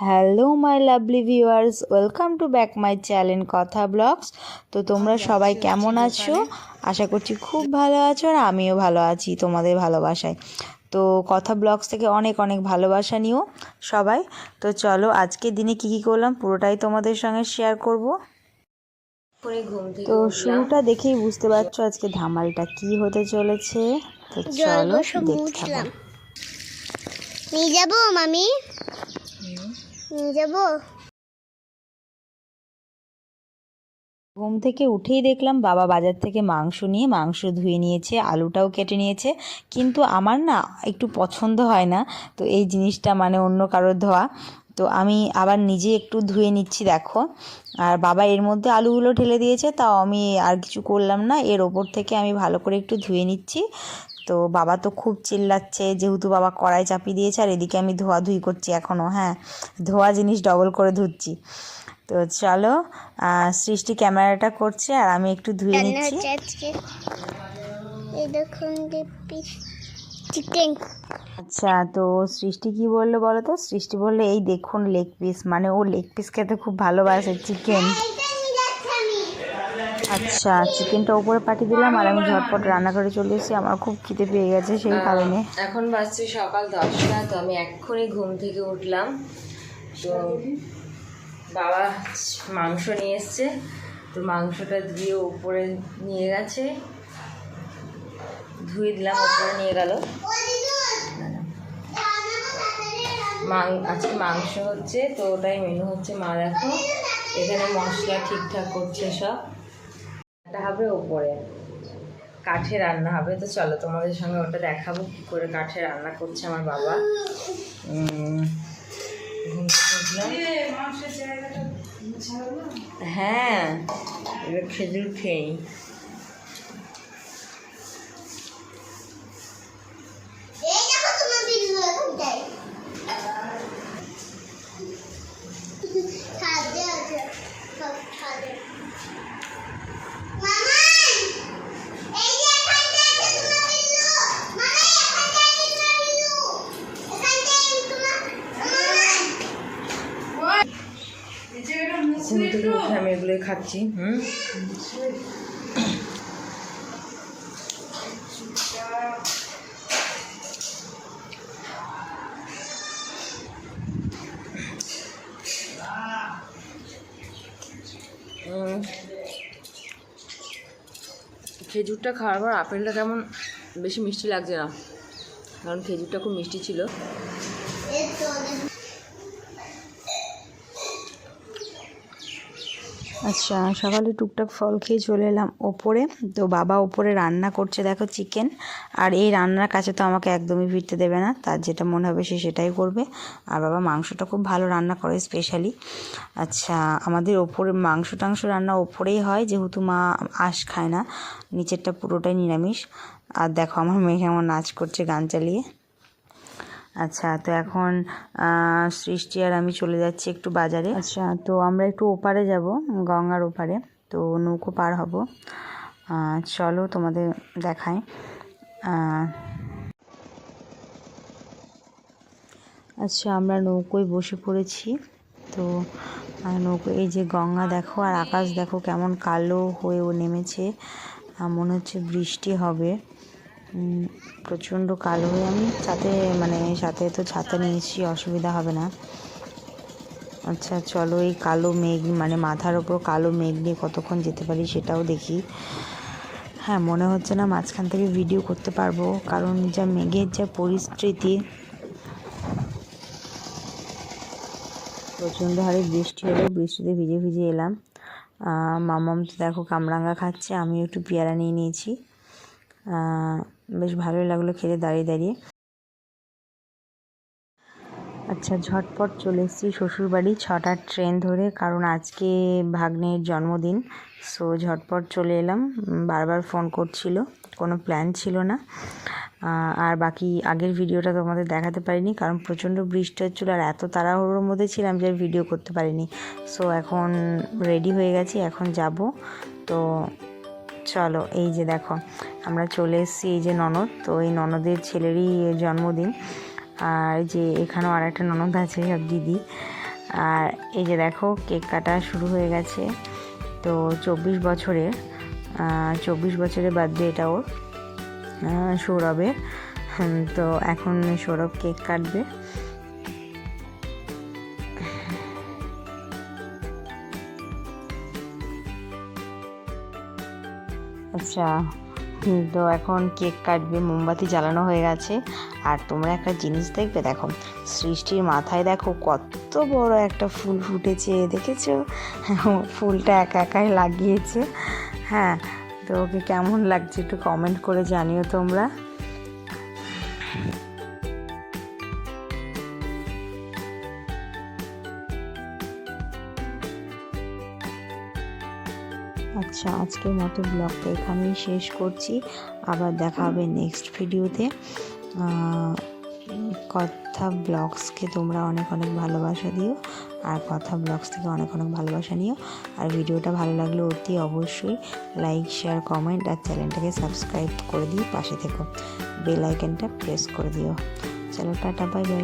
Hello my lovely viewers welcome to back my channel কথা blogs তো তোমরা সবাই কেমন আছো? আশা করছি খুব ভালো আছো আর আমিও ভালো আছি তোমাদের ভালোবাসায়। তো কথা ব্লগস থেকে অনেক অনেক ভালোবাসা নিও সবাই। তো চলো আজকে দিনে কি কি করলাম পুরোটাই তোমাদের সঙ্গে শেয়ার করব। তো শুরুটা দেখেই বুঝতে পারছ আজকে ধামালটা কি হতে চলেছে। তো চলো দেখতে নিয়ে যাব মামি? ঘুম থেকে উঠেই দেখলাম বাবা বাজার থেকে মাংস নিয়ে মাংস ধুয়ে নিয়েছে, আলুটাও কেটে নিয়েছে। কিন্তু আমার না একটু পছন্দ হয় না, তো এই জিনিসটা মানে অন্য কারোর ধোয়া। তো আমি আবার নিজে একটু ধুয়ে নিচ্ছি, দেখো। আর বাবা এর মধ্যে আলুগুলো ঢেলে দিয়েছে, তাও আমি আর কিছু করলাম না। এর ওপর থেকে আমি ভালো করে একটু ধুয়ে নিচ্ছি। তো বাবা তো খুব চিল্লাচ্ছে যেহেতু বাবা কড়াই চাপিয়ে দিয়েছে আর এদিকে আমি ধোয়াধুয়ি করছি এখনও হ্যাঁ ধোয়া জিনিস ডবল করে ধুচ্ছি। তো চলো সৃষ্টি ক্যামেরাটা করছে আর আমি একটু ধুয়ে নিচ্ছি। চিকেন আচ্ছা তো সৃষ্টি কি বলল বলো তো? সৃষ্টি বলল এই দেখুন লেগ পিস মানে ও লেগ পিস খেতে খুব ভালোবাসে চিকেন আচ্ছা চিকেনটা উপরে পাঠিয়ে দিলাম আর আমি ঝটপট রান্না করে চলে এসেছি। আমার খুব খিদে পেয়ে গেছে সেই কারণে। এখন বাজছে সকাল দশটা তো আমি এক্ষুনি ঘুম থেকে উঠলাম। তো বাবা মাংস নিয়ে এসছে তো মাংসটা দিয়ে উপরে নিয়ে গেছে। ধুয়ে দিলাম উপরে নিয়ে গেল। মাং আজকে মাংস হচ্ছে তো ওটাই মেনু হচ্ছে মা দেখো। এখানে মশলা ঠিকঠাক করছে সব। এটা হবে ওপরে। কাঠে রান্না হবে। তো চলো তোমাদের সঙ্গে ওটা দেখাবো কী করে কাঠে রান্না করছে আমার বাবা। হ্যাঁ এবার খেজুর খেয়ে নিই। এই দেখো তোমার ভিডিও এখন যাই ছাদে আছে সব ছাদে মামা এই যে এখানটা আছে তোমার বিল্লু মামা এখানটা আছে তোমার বিল্লু এখানটা তোমার মামা ঘুম থেকে উঠে আমি এগুলোই খাচ্ছি, হুম? খেজুরটা খাওয়ার পর আপেলটা কেমন বেশি মিষ্টি লাগছে না, কারণ খেজুরটা খুব মিষ্টি ছিল এই তো আচ্ছা সকালে টুকটাক ফল খেয়ে চলে এলাম ওপরে। তো বাবা ওপরে রান্না করছে, দেখো চিকেন। আর এই রান্নার কাছে তো আমাকে একদমই ফিরতে দেবে না। তার যেটা মনে হবে সে সেটাই করবে। আর বাবা মাংসটা খুব ভালো রান্না করে স্পেশালি আচ্ছা আমাদের ওপরে মাংস টাংস রান্না ওপরেই হয়, যেহেতু মা আঁশ খায় না। নিচেরটা পুরোটাই নিরামিষ। আর দেখো আমার মেয়ে আমার নাচ করছে গান চালিয়ে। আচ্ছা তো এখন সৃষ্টি আর আমি চলে যাচ্ছি একটু বাজারে। আচ্ছা তো আমরা একটু ওপারে যাব গঙ্গার ওপারে। তো নৌকো পার হব। চলো তোমাদের আহ, আচ্ছা আমরা নৌকোয় বসে পড়েছি। তো নৌকো এই যে গঙ্গা দেখো আর আকাশ দেখো কেমন কালো হয়ে ও নেমেছে মনে হচ্ছে বৃষ্টি হবে। প্রচণ্ড কালো হয়ে আমি সাথে মানে সাথে তো ছাতা নিয়েছি, অসুবিধা হবে না। আচ্ছা চলো এই কালো মেঘ মানে মাথার ওপর কালো মেঘ নিয়ে কতক্ষণ যেতে পারি সেটাও দেখি। হ্যাঁ মনে হচ্ছে না মাঝখান থেকে ভিডিও করতে পারব, কারণ যা মেঘের যা পরিস্থিতি, প্রচণ্ড হারে বৃষ্টি হলো, বৃষ্টিতে ভিজে ভিজে এলাম। মামাম তো দেখো কামরাঙ্গা খাচ্ছে, আমিও একটু পেয়ারা নিয়ে নিয়েছি। বেশ ভালোই লাগল খেতে দাঁড়িয়ে দাঁড়িয়ে। আচ্ছা ঝটপট চলে এসেছি শ্বশুরবাড়ি। ছটার ট্রেন ধরে, কারণ আজকে ভাগ্নের জন্মদিন, সো ঝটপট চলে এলাম। বারবার ফোন করছিল, কোনো প্ল্যান ছিল না। আর বাকি আগের ভিডিওটা তোমাদের দেখাতে পারিনি, কারণ প্রচণ্ড বৃষ্টি হচ্ছিল আর এত তাড়াহুড়োর মধ্যে ছিলাম যে ভিডিও করতে পারিনি। সো এখন রেডি হয়ে গেছি, এখন যাব। তো চলো, এই যে দেখো, আমরা চলে এসেছি এই যে ননদ। তো এই ননদের ছেলেরই জন্মদিন। আর যে এখানেও আর একটা ননদ আছে, সব দিদি। আর এই যে দেখো, কেক কাটা শুরু হয়ে গেছে। তো চব্বিশ বছরের চব্বিশ বছরের বার্থডে এটা ওর সৌরভের। তো এখন সৌরভ কেক কাটবে। আচ্ছা তো এখন কেক কাটবে, মোমবাতি জ্বালানো হয়ে গেছে। আর তোমরা একটা জিনিস দেখবে, দেখো, সৃষ্টির মাথায় দেখো কত বড় একটা ফুল ফুটেছে, দেখেছ? ফুলটা একা একাই লাগিয়েছে। হ্যাঁ তো ওকে কেমন লাগছে একটু কমেন্ট করে জানিও তোমরা। আচ্ছা আজকের মতো ব্লগটা এখানেই শেষ করছি। আবার দেখা হবে নেক্সট ভিডিওতে কথা ব্লগসকে তোমরা অনেক অনেক ভালোবাসা দিও, আর কথা ব্লগস থেকে অনেক অনেক ভালোবাসা নিও। আর ভিডিওটা ভালো লাগলে অতি অবশ্যই লাইক শেয়ার কমেন্ট আর চ্যানেলটাকে সাবস্ক্রাইব করে দিয়ে পাশে থেকো। বেল আইকনটা প্রেস করে দিও। চলো, টাটা বাই বাই